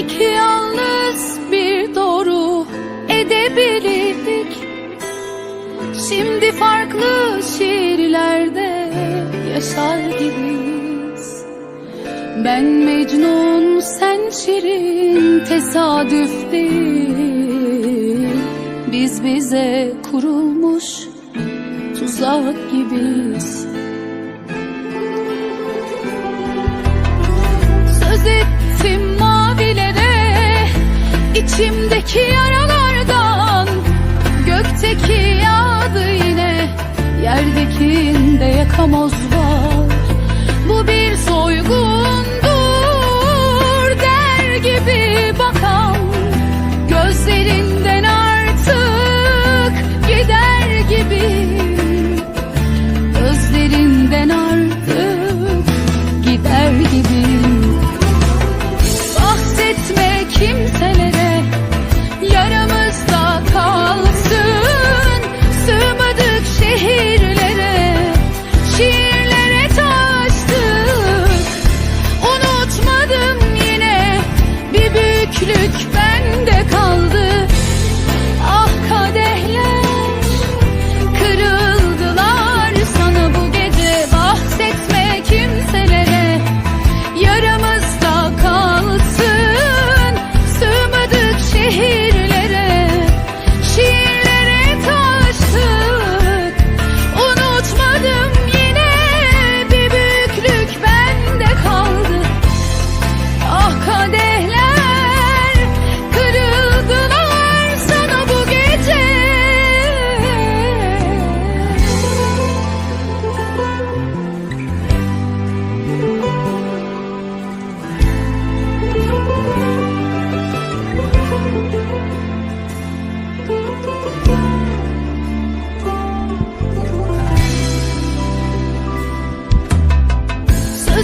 İki yalnız bir doğru edebilirdik. Şimdi farklı şiirlerde yaşar gibiyiz. Ben Mecnun sen Şirin tesadüf değil Biz bize kurulmuş tuzak gibiyiz. Söz ettim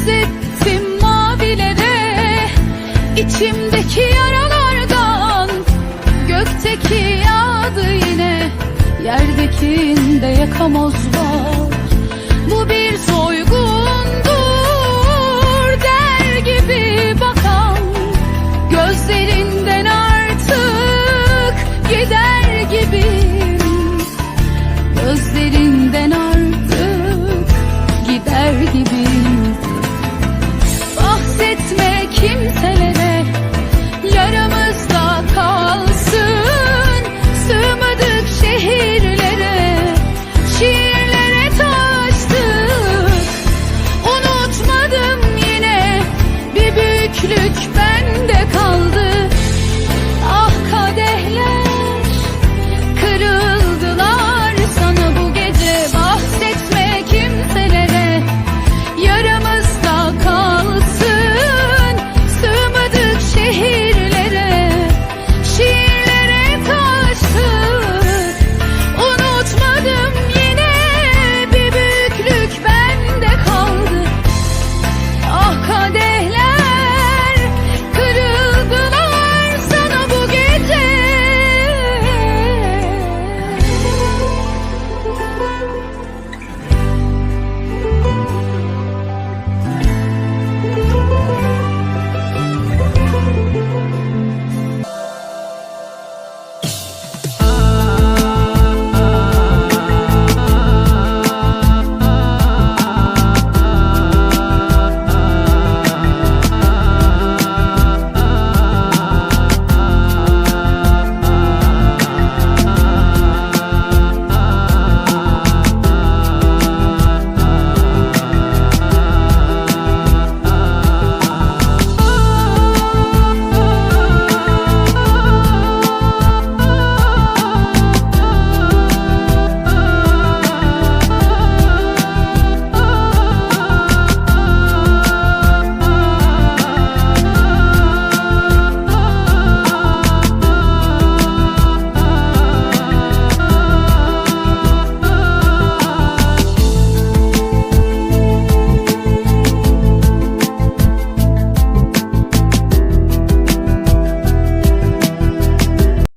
benzettim mavilere. İçimdeki yaralardan Gökteki yağdı yine. Yerdekinde yakamoz var Bu bir soygundur der gibi bakan. Gözlerinden büyüklük